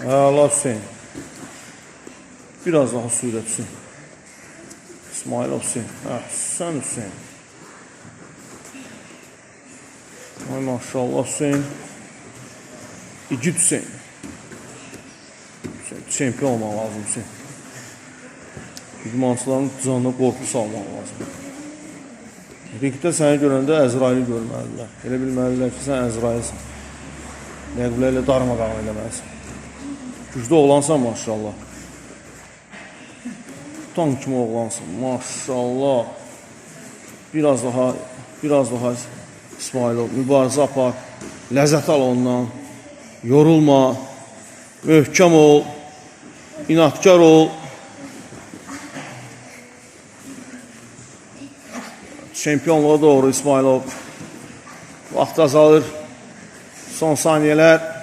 Əla Hüseyin. Biraz daha sürət Hüseyin. İsmail Hüseyin. Əhsən Hüseyin. Ay maşallah Hüseyin. İgid Hüseyin. Hüseyin çempion olmaq lazım Hüseyin. İdmançıların canına qorxu salmaq lazım. Ringdə səni görəndə Əzraili görməlilər. Elə bilməlidirlər ki, sən Əzrailsən. Rəqiblərlə darmadağın eləməlisən. Güclü oğlansan maşallah. Tutan kimi oğlansın maşallah. Biraz daha, biraz daha İsmailov mübarizə apar. Ləzzət al ondan. Yorulma. Möhkəm ol. İnatkar ol. Şampiyonluğa doğru İsmailov. Vaxt azalır. Son saniyələr.